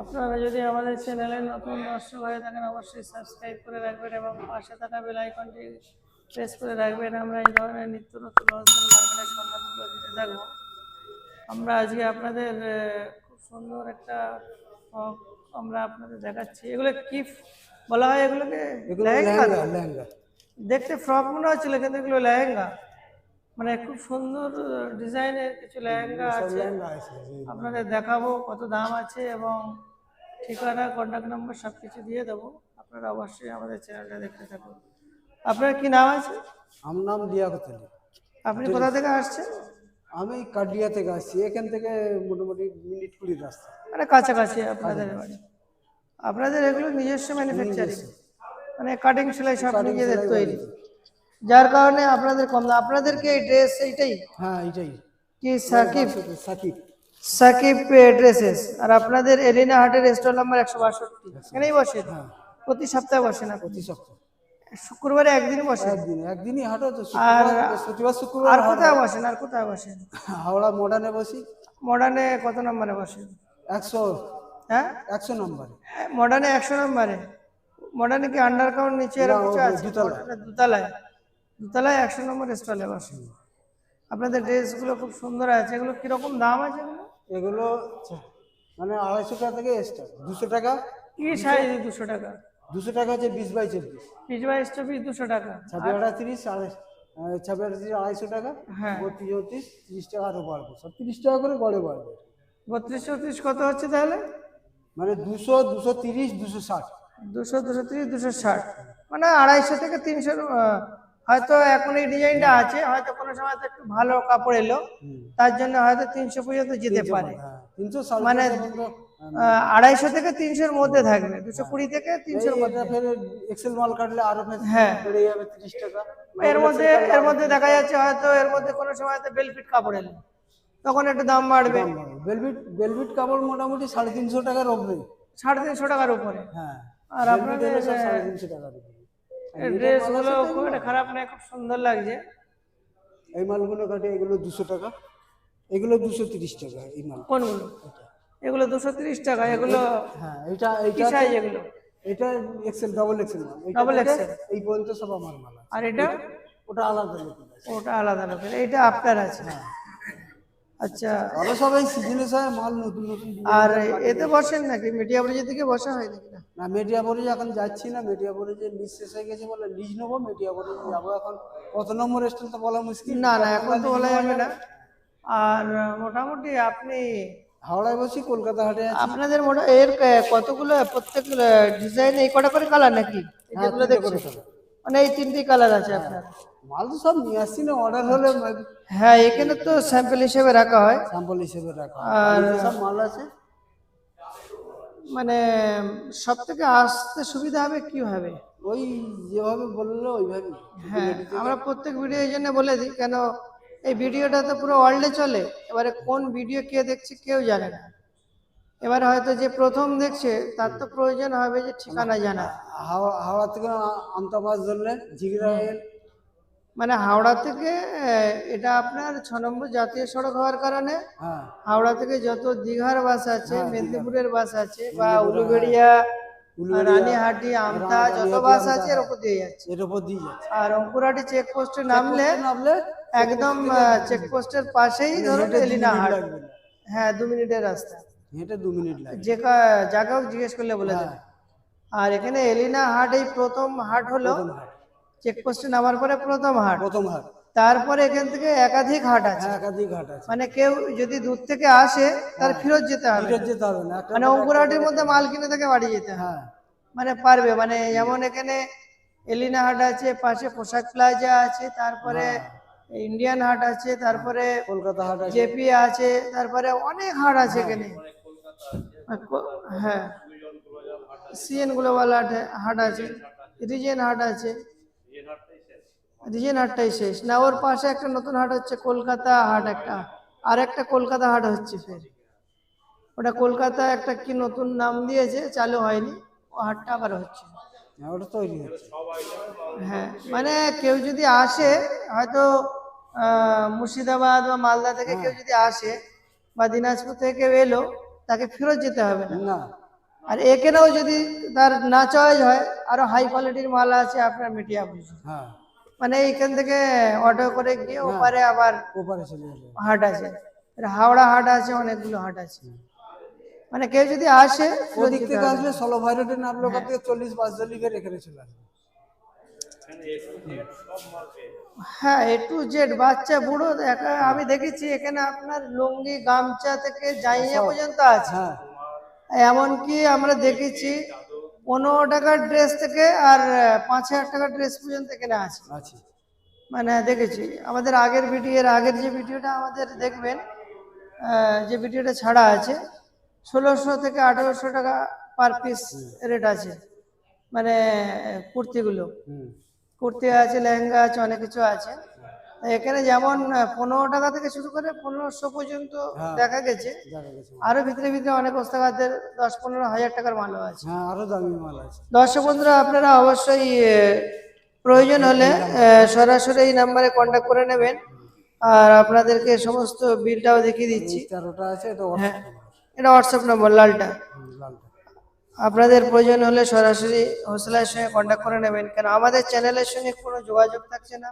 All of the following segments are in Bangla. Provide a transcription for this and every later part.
আপনারা যদি আমাদের চ্যানেলে নতুন দর্শক হয়ে থাকেন অবশ্যই সাবস্ক্রাইব করে রাখবেন এবং পাশে থাকা বেল আইকনটি প্রেস করে রাখবেন। আমরা এই ধরনের নিত্য নতুন মার্কেটের সন্ধানগুলো দিতে থাকব। আমরা আজকে আপনাদের খুব সুন্দর একটা ফ্রক আমরা আপনাদের দেখাচ্ছি। এগুলো কি বলা হয় এগুলোকে? লেহেঙ্গা? দেখতে ফ্রক মনে হচ্ছিল কিন্তু এগুলো লেহেঙ্গা। মানে খুব সুন্দর ডিজাইনের কিছু লেহেঙ্গা আছে। আপনাদের দেখাবো কত দাম আছে এবং ঠিকানা কন্ট্যাক্ট নম্বর সব কিছু দিয়ে দেবো। আপনারা অবশ্যই আমাদের চ্যানেলটা দেখতে থাকুন। আপনার কি নাম আছে? আমার নাম লিয়াকত আপনি কোথা থেকে আসছেন? আমি কাটিয়া থেকে আসছি। এখান থেকে মোটামুটি মিনিট কুড়ি রাস্তা। মানে কাছাকাছি আপনাদের বাড়ি। আপনাদের এগুলো নিজস্ব ম্যানুফ্যাকচারিং মানে কাটিং সেলাই সব নিজেদের তৈরি। যার কারণে আপনাদের কম আপনাদেরকে এই ড্রেস এইটাই? হ্যাঁ এইটাই। কি সাকিব? সাকিব। সাকিব ড্রেসেস আর আপনাদের এলিনা হাটের স্টল নাম্বার একশো বাষট্টি। এখানেই বসেন। প্রতি সপ্তাহে বসেন আপনি। প্রতি সপ্তাহ। শুক্রবারে একদিন একদিন একদিনই হাটো তো শুক্রবার আর কোথায় বসেন আর কোথায় বসেন? হাওড়া মডার্নে বসি। মডার্নে কত নম্বরে বসেন? একশো হ্যাঁ? একশো নম্বরে। মডার্নে একশো নম্বরে। মডার্নে কি আন্ডার কাউন্ট নিচে এরকম কিছু আছে? দুতলায়। দুতলায় একশো নম্বর স্টলে বসেন। আপনাদের ড্রেসগুলো খুব সুন্দর আছে। এগুলো কীরকম দাম আছে? এগুলো মানে আড়াইশো টাকা থেকে স্টার্ট দুশো টাকা কি সাইজ দুশো টাকা। দুশো টাকা হচ্ছে বিশ বাই চব্বিশ। পিস বাই চব্বিশ দুশো টাকা। ছাব্বিশ আটত্রিশ আড়াই ছাব্বিশ আটত্রিশ আড়াইশো টাকা। হ্যাঁ। বত্রিশ চৌত্রিশ তিরিশ টাকা আরও বাড়বে। সব তিরিশ টাকা করে গড়ে বাড়বে। বত্রিশ চৌত্রিশ কত হচ্ছে তাহলে? মানে দুশো দুশো তিরিশ দুশো ষাট। দুশো দুশো তিরিশ দুশো ষাট। মানে আড়াইশো থেকে তিনশো হয়তো এখন এই ডিজাইনটা আছে হয়তো কোনো সময় একটু ভালো কাপড় এলো তার জন্য হয়তো তিনশো পর্যন্ত যেতে পারে। হ্যাঁ মানে আহ, আড়াইশো থেকে তিনশোর মধ্যে থাকবে দুশো কুড়ি থেকে তিনশোর মধ্যে। এক্সেল মাল কাটলে আরও হ্যাঁ। এর মধ্যে এর মধ্যে দেখা যাচ্ছে হয়তো এর মধ্যে কোনো সময় বেলফিট কাপড় এলো তখন একটু দাম বাড়বে। বেলভিট বেলভিট কাপড় মোটামুটি সাড়ে তিনশো টাকার ওপরে সাড়ে তিনশো টাকার উপরে। হ্যাঁ। আর আপনাদের সাড়ে তিনশো টাকার উপরে। ড্রেসগুলো খুব একটা খারাপ নয় খুব সুন্দর লাগছে। এই মালগুলো কাটে এগুলো দুশো টাকা। এগুলো দুশো তিরিশ টাকা এই মাল। কোনগুলো? এগুলো দুশো তিরিশ টাকা এগুলো হ্যাঁ এটা কি সাইজ এগুলো? এটা এক্সেল ডাবল এক্সেল এটা থেকে XL এই পর্যন্ত সব আমার মাল আর এটা? ওটা আলাদা ওটা আলাদা লোকের এইটা আপনার আছে। আচ্ছা। আরও সবাই সিজনে সবাই মাল নতুন নতুন আর এতে বসেন নাকি? মিডিয়া ব্রিজের দিকে বসা হয় নাকি? না না মেডিয়াপুরে এখন যাচ্ছি না মেডিয়াপুরে যে লিজ শেষ হয়ে গেছে বলে লিজ নেব মেডিয়াপুরে যাব এখন কত নম্বর স্টেশন তো বলা মুশকিল। না না এখন তো বলা যাবে না। আর মোটামুটি আপনি হাওড়ায় বসি কলকাতা হাটে আপনাদের মোটা এর কতগুলো প্রত্যেক ডিজাইন এই কটা করে কালার নাকি? এই হ্যাঁ, দেখছি। মানে এই তিনটি কালার আছে আপনার। মাল তো সব নিয়ে আসছি না অর্ডার হলে হ্যাঁ এখানে তো স্যাম্পল হিসেবে রাখা হয়। স্যাম্পল হিসেবে রাখা হয়। আর সব মাল আছে। মানে সব থেকে আসতে সুবিধা হবে কি হবে? ওই যেভাবে বলল ওইভাবে হ্যাঁ আমরা প্রত্যেক ভিডিও এই জন্য বলে দিই কেন এই ভিডিওটা তো পুরো ওয়ার্ল্ডে চলে এবারে কোন ভিডিও কে দেখছে কেউ জানে না। এবারে হয়তো যে প্রথম দেখছে তার তো প্রয়োজন হবে যে ঠিকানা জানা হাওড়া থেকে আ- আমতা ধরলে ঝিগড়া মানে হাওড়া থেকে এটা আপনার ছ নম্বর জাতীয় সড়ক হওয়ার কারণে হ্যাঁ। হাওড়া থেকে যত দীঘার বাস আছে মেদিনীপুরের বাস আছে বা উলুবেড়িয়া রানীহাটি আমতা যত বাস আছে এর উপর দিয়ে যাচ্ছে। এর উপর দিয়ে যাচ্ছে। আর অঙ্কুরহাটি চেকপোস্টে নামলে নামলে একদম চেকপোস্টের পাশেই ধরুন এলিনা হাট। লাগবে হ্যাঁ দু মিনিটের রাস্তা। হেঁটে দু মিনিট লাগে যে যাকে জিজ্ঞেস করলে বলে দেবে। আর এখানে এলিনা হাট এই প্রথম হাট হলো চেকপোস্টে নামার পরে প্রথম হাট। প্রথম হাট। তারপরে এখান থেকে একাধিক হাট আছে। হ্যাঁ একাধিক হাট আছে। মানে কেউ যদি দূর থেকে আসে তার ফেরত যেতে হবে ফেরত যেতে হবে না। মানে অঙ্কুরহাটির মধ্যে মাল কিনে থেকে বাড়ি যেতে হ্যাঁ। মানে পারবে মানে যেমন এখানে এলিনা হাট আছে পাশে পোশাক প্লাজা আছে তারপরে ইন্ডিয়ান হাট আছে তারপরে কলকাতা হাট আছে। জেপি আছে তারপরে অনেক হাট আছে এখানে। হ্যাঁ। সিএন গ্লোবাল হাট হাট আছে রিজেন হাট আছে। রিজেন হাটটাই শেষ। না ওর পাশে একটা নতুন হাট হচ্ছে কলকাতা হাট একটা। আর একটা কলকাতা হাট হচ্ছে ফের। ওটা কলকাতা একটা কি নতুন নাম দিয়েছে চালু হয়নি। ও হাটটা আবার হচ্ছে। হ্যাঁ, ওটা তৈরি হচ্ছে। হ্যাঁ মানে কেউ যদি আসে হয়তো মুর্শিদাবাদ বা মালদা থেকে কেউ যদি আসে বা দিনাজপুর থেকে কেউ এলো তাকে ফেরত যেতে হবে না। আর এখানেও যদি তার না চয়েস হয় আরও হাই কোয়ালিটির মাল আছে আপনার মিডিয়া বুঝি হ্যাঁ। মানে এইখান থেকে অটো করে গিয়ে ওপারে আবার ওপারে চলে যাবে হাট আছে। হাওড়া হাট আছে অনেকগুলো হাট আছে। মানে কেউ যদি আসে ওদিক থেকে আসলে ষোলো ভাইরোডে নামলো ওখান থেকে চল্লিশ পাঁচ লিখে এখানে চলে আসবে। হ্যাঁ এ টু জেড বাচ্চা বুড়ো দেখা আমি দেখেছি এখানে আপনার লুঙ্গি গামছা থেকে জাইয়া পর্যন্ত আছে। হ্যাঁ। এমনকি আমরা দেখেছি পনেরো টাকার ড্রেস থেকে আর পাঁচ হাজার টাকার ড্রেস পর্যন্ত এখানে আছে। আছে। মানে দেখেছি আমাদের আগের ভিডিও এর আগের যে ভিডিওটা আমাদের দেখবেন যে ভিডিওটা ছাড়া আছে ষোলোশো থেকে আঠেরোশো টাকা পার পিস রেট আছে মানে কুর্তিগুলো। কুর্তি আছে লেহেঙ্গা আছে অনেক কিছু আছে। এখানে যেমন পনেরো টাকা থেকে শুরু করে পনেরোশো পর্যন্ত দেখা গেছে। আরও ভিতরে ভিতরে অনেক ওস্তাগাদের দশ পনেরো হাজার টাকার মালও আছে। হ্যাঁ আরও দামি মাল আছে। দর্শক বন্ধুরা আপনারা অবশ্যই প্রয়োজন হলে সরাসরি এই নাম্বারে কন্ট্যাক্ট করে নেবেন। আর আপনাদেরকে সমস্ত বিলটাও দেখিয়ে দিচ্ছি। তেরোটা আছে এটা হ্যাঁ হোয়াটসঅ্যাপ নম্বর লালটা। লালটা। আপনাদের প্রয়োজন হলে সরাসরি হোসলার সঙ্গে কন্ট্যাক্ট করে নেবেন। কেন আমাদের চ্যানেলের সঙ্গে কোনো যোগাযোগ থাকছে না।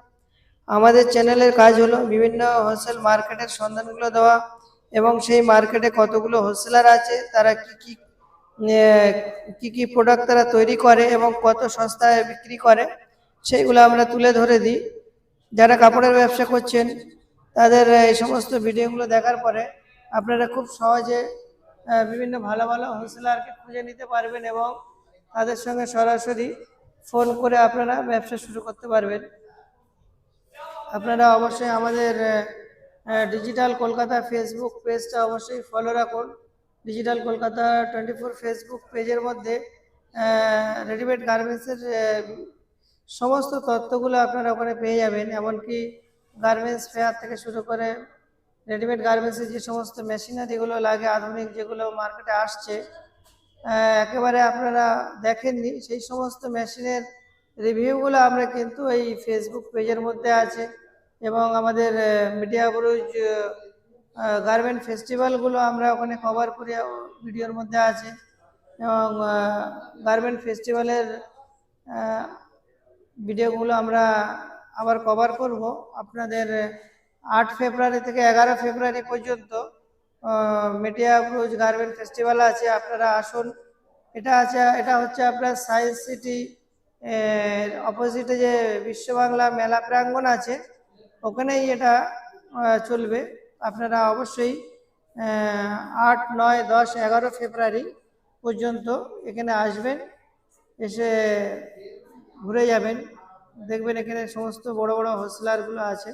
আমাদের চ্যানেলের কাজ হলো বিভিন্ন হোলসেল মার্কেটের সন্ধানগুলো দেওয়া এবং সেই মার্কেটে কতগুলো হোলসেলার আছে, তারা কি কি কি কি প্রোডাক্ট তারা তৈরি করে এবং কত সস্তায় বিক্রি করে, সেইগুলো আমরা তুলে ধরে দিই। যারা কাপড়ের ব্যবসা করছেন, তাদের এই সমস্ত ভিডিওগুলো দেখার পরে আপনারা খুব সহজে বিভিন্ন ভালো ভালো হোলসেলারকে খুঁজে নিতে পারবেন এবং তাদের সঙ্গে সরাসরি ফোন করে আপনারা ব্যবসা শুরু করতে পারবেন। আপনারা অবশ্যই আমাদের ডিজিটাল কলকাতা ফেসবুক পেজটা অবশ্যই ফলো রাখুন। Digital Kolkata twenty four Facebook পেজের মধ্যে রেডিমেড গার্মেন্টসের সমস্ত তথ্যগুলো আপনারা ওখানে পেয়ে যাবেন। এমনকি গার্মেন্টস ফেয়ার থেকে শুরু করে রেডিমেড গার্মেন্টসের যে সমস্ত মেশিনারিগুলো লাগে, আধুনিক যেগুলো মার্কেটে আসছে একেবারে আপনারা দেখেননি। সেই সমস্ত মেশিনের রিভিউগুলো আমরা কিন্তু এই ফেসবুক পেজের মধ্যে আছে এবং আমাদের মিডিয়া ব্রুজ গার্মেন্ট ফেস্টিভ্যালগুলো আমরা ওখানে কভার করি ভিডিওর মধ্যে আছে এবং গার্মেন্ট ফেস্টিভ্যালের ভিডিওগুলো আমরা আবার কভার করব। আপনাদের আট ফেব্রুয়ারি থেকে এগারো ফেব্রুয়ারি পর্যন্ত মেটিয়া ব্রুজ গার্মেন্ট ফেস্টিভ্যাল আছে। আপনারা আসুন। এটা আছে, এটা হচ্ছে আপনার সায়েন্স সিটি অপোজিটে যে বিশ্ব বাংলা মেলা প্রাঙ্গণ আছে, ওখানেই এটা চলবে। আপনারা অবশ্যই আট, নয়, দশ, এগারো ফেব্রুয়ারি পর্যন্ত এখানে আসবেন, এসে ঘুরে যাবেন। দেখবেন এখানে সমস্ত বড় বড় হোসলারগুলো আছে।